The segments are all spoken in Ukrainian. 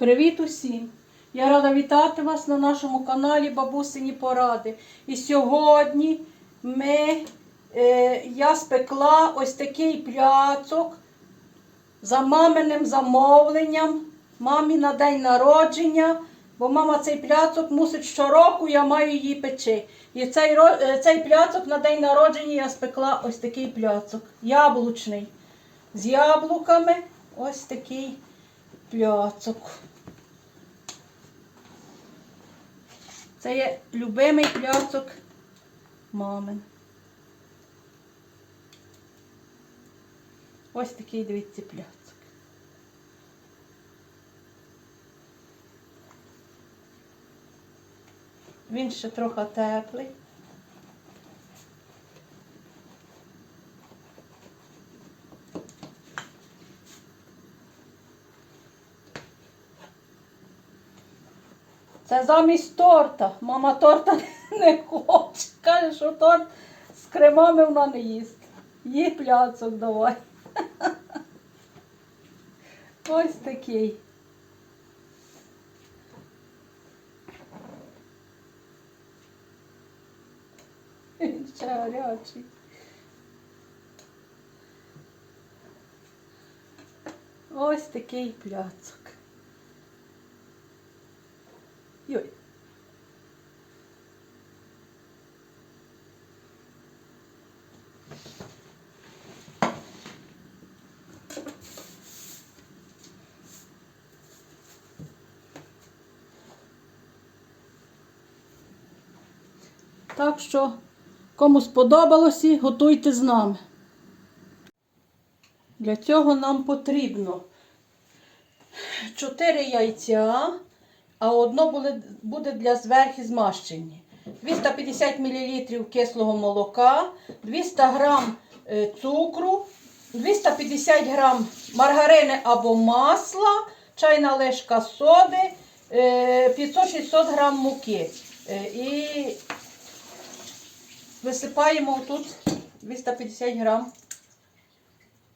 Привіт усім! Я рада вітати вас на нашому каналі Бабусині Поради. І сьогодні ми, е, я спекла ось такий пляцок за маминим замовленням. Мамі на день народження, бо мама цей пляцок мусить щороку, я маю її печи. І цей, е, цей пляцок на день народження я спекла ось такий пляцок. Яблучний. З яблуками ось такий пляцок. Це є любимий пляцок мамин. Ось такий, дивіться, пляцок. Він ще трохи теплий. Це замість торта. Мама торта не хоче. Каже, що торт з кремами вона не їсть. Їй пляцок давай. Ось такий. Він ще гарячий. Ось такий пляцок. Йой. Так що, кому сподобалося, готуйте з нами. Для цього нам потрібно 4 яйця, а одно буде, для зверху змащення. 250 мл кислого молока, 200 г е, цукру, 250 г маргарини або масла, чайна ложка соди, е, 500-600 г муки. Е, І висипаємо тут 250 г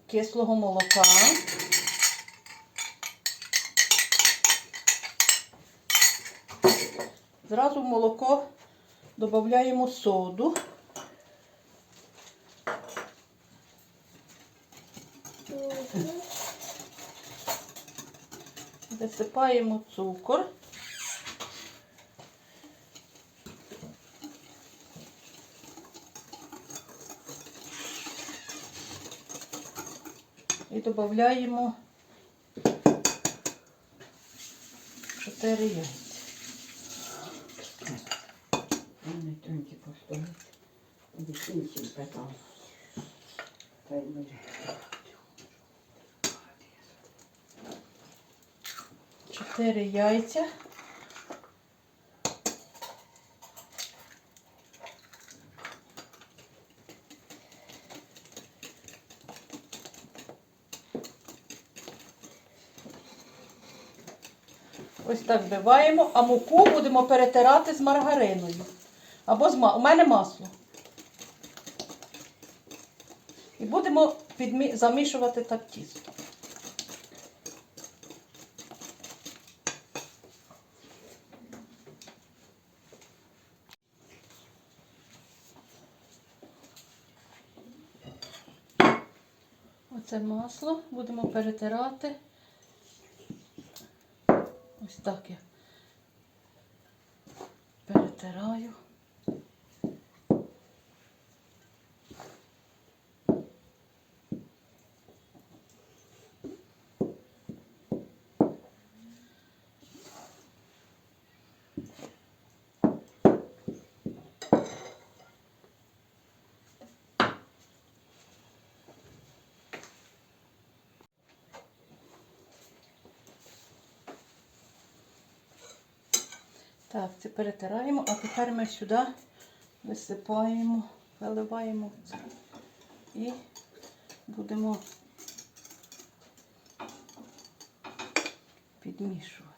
кислого молока. Зразу в молоко додаємо соду. Висипаємо цукор. І додаємо 4 яйця. Вони тонкі постоять. Десятим питав. Та й буде. Чотири яйця. Ось так вбиваємо, а муку будемо перетирати з маргариною. Або з ма... У мене масло. І будемо підмі... замішувати так тісто. Оце масло будемо перетирати. Ось так я перетираю. Так, це перетираємо, а тепер ми сюди висипаємо, виливаємо це і будемо підмішувати.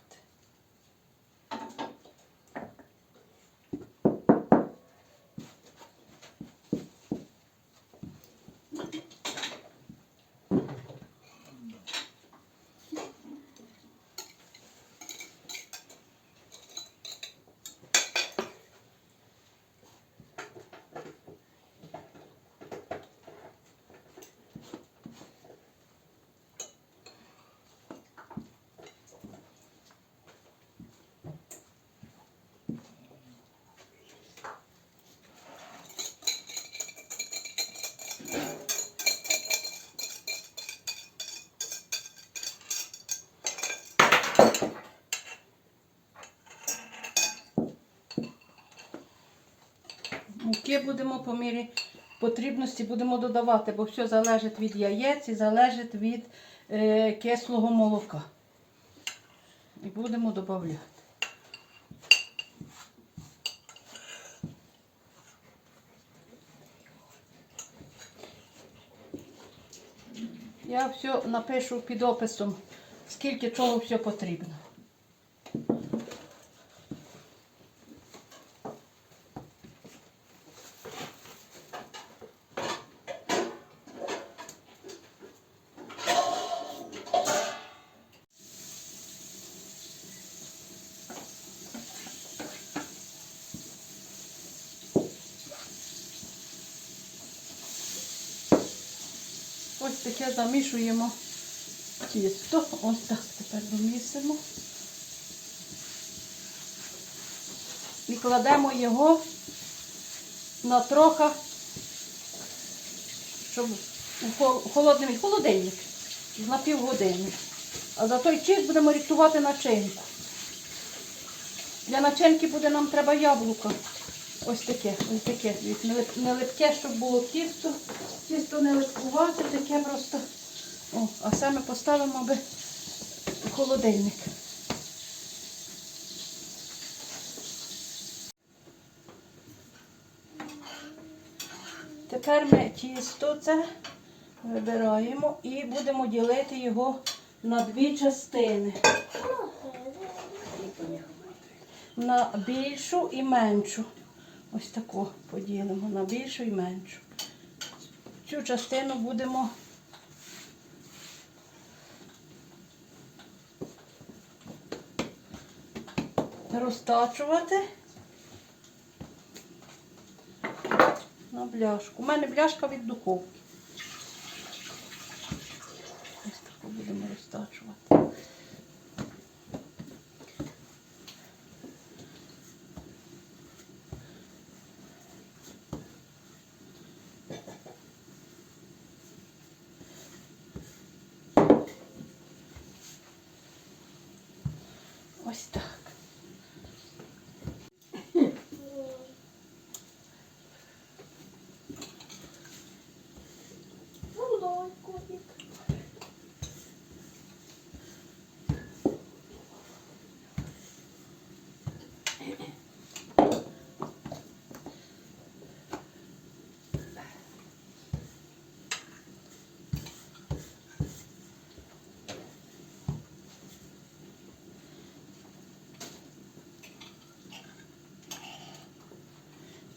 Муки будемо по мірі потрібності будемо додавати, бо все залежить від яєць і залежить від е, кислого молока. І будемо додавати. Я все напишу під описом, скільки чого все потрібно. Ось таке замішуємо тісто. Ось так тепер домісимо. І кладемо його на трохи, щоб холодний холодильник на півгодини. А за той час будемо рихтувати начинку. Для начинки буде нам треба яблуко. Ось таке, ось таке. Не липке, щоб було тісто. Тісто не липкувати, таке просто. О, а саме поставимо би холодильник. Тепер ми тісто це вибираємо і будемо ділити його на дві частини. На більшу і меншу. Ось таку поділимо на більшу і меншу. Цю частину будемо розтачувати на бляшку. У мене бляшка від духовки. Ось таку будемо розтачувати. Ось так.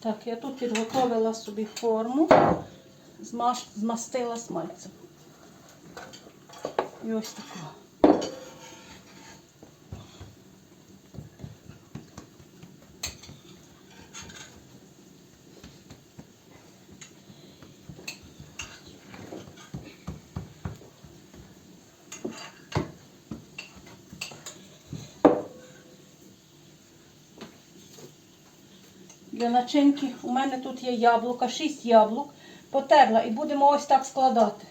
Так, я тут підготовила собі форму, змастила смальцем. І ось таку. Начинки у мене тут є яблука, 6 яблук. Потерла і будемо ось так складати.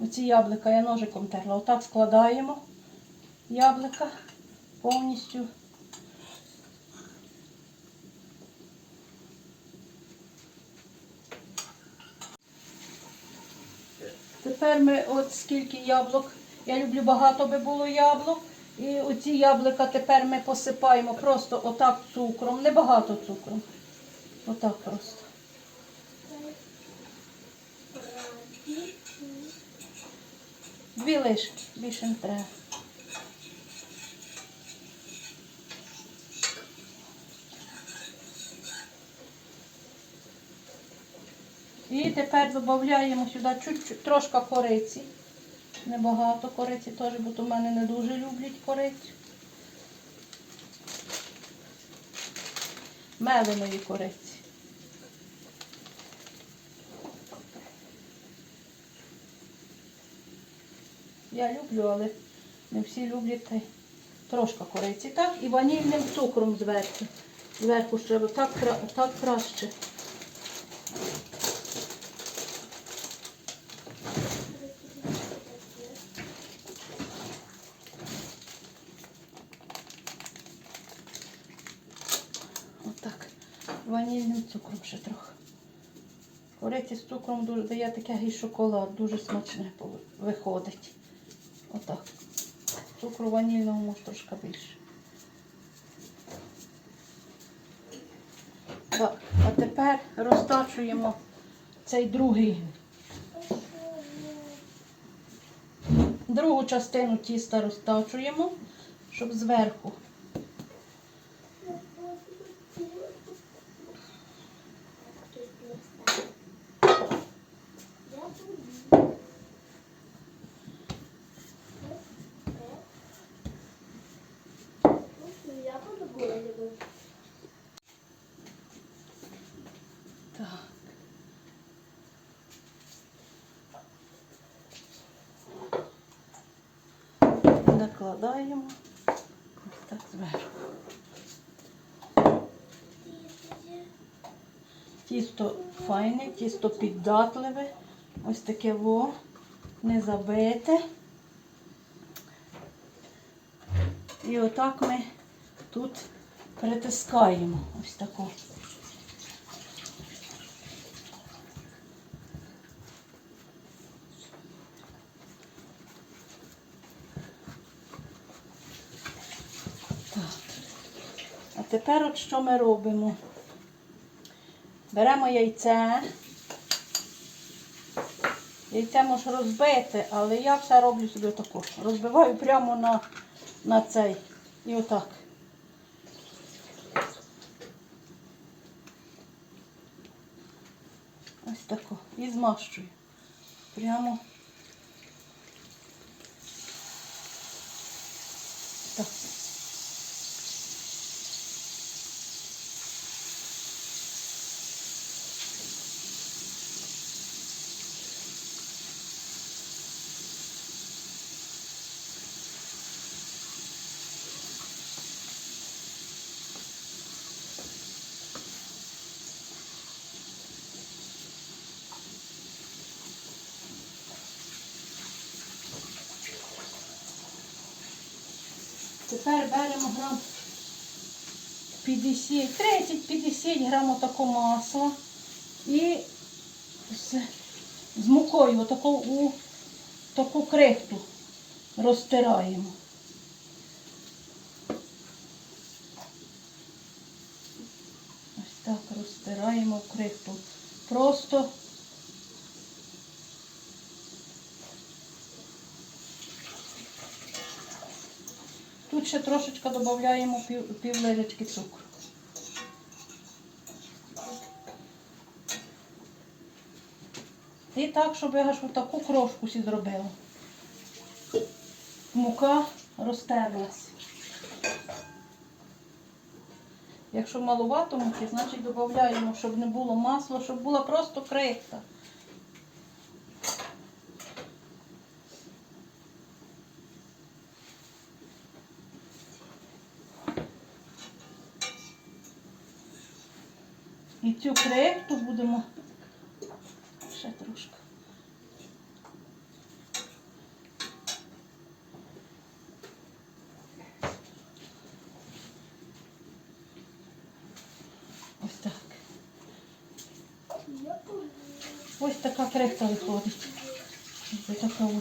Оці яблука я ножиком терла. Отак складаємо яблука повністю. Тепер ми от скільки яблук. Я люблю багато би було яблук. І оці яблука тепер ми посипаємо просто отак цукром. Небагато цукром. Отак просто. Дві лишки, більше не треба. І тепер додаємо сюди чуть-чуть трошки кориці. Небагато кориці теж, бо то в мене не дуже люблять корицю. Меленої кориці. Я люблю, але не всі люблять та й трошки кориці. Так, і ванільним цукром зверху. Зверху ще так, так краще. Отак. ванільним цукром ще трохи. Кориці з цукром дуже дає таке і шоколад, дуже смачне виходить. Отак. Цукру ванільного може трошки більше. Так, а тепер розтачуємо цей другий. Другу частину тіста розтачуємо, щоб зверху. Накладаємо ось так зверху. Тісто файне, тісто піддатливе. Ось таке во, не забите. І отак ми тут притискаємо ось таку. Тепер от що ми робимо? Беремо яйце. Яйце можеш розбити, але я все роблю собі таку. Розбиваю прямо на, на цей. І отак. Ось тако. І змащую. Прямо. Тепер беремо грам 50, 30-50 грам такого масла і з, з мукою отаку, у таку крихту розтираємо. Ось так розтираємо крихту. Просто Тут ще трошечки додаємо пів, пів цукру. І так, щоб я аж таку крошку сі зробила. Мука розтерлась. Якщо малувато муки, значить додаємо, щоб не було масла, щоб була просто крихта. Цю крихту будемо ще трошки. Ось так. Ось така крихта виходить. Ось така. о.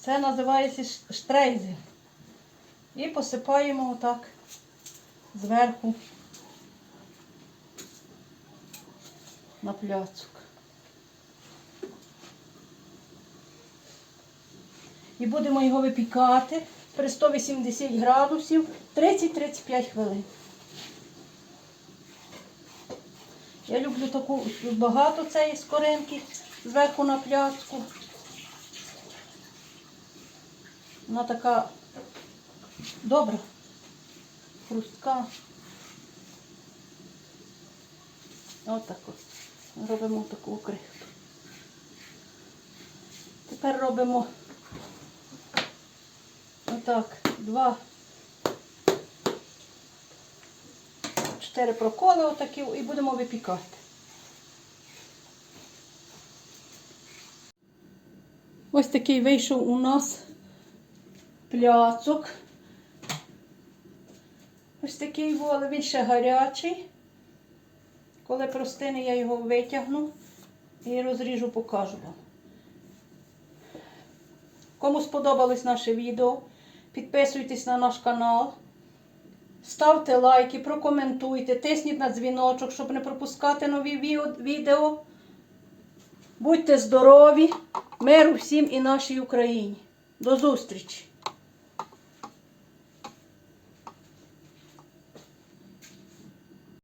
Це називається ш- штрейзель. І посипаємо отак зверху на пляцок. І будемо його випікати при 180 градусів 30-35 хвилин. Я люблю таку багато цієї скоринки зверху на пляцку. Вона така добра, хрустка. Отак от. Робимо таку крихту. Тепер робимо отак, два, чотири проколи отакі і будемо випікати. Ось такий вийшов у нас пляцок. Ось такий але він ще гарячий. Коли простине, я його витягну і розріжу, покажу вам. Кому сподобалось наше відео, підписуйтесь на наш канал, ставте лайки, прокоментуйте, тисніть на дзвіночок, щоб не пропускати нові відео. Будьте здорові, миру всім і нашій Україні. До зустрічі!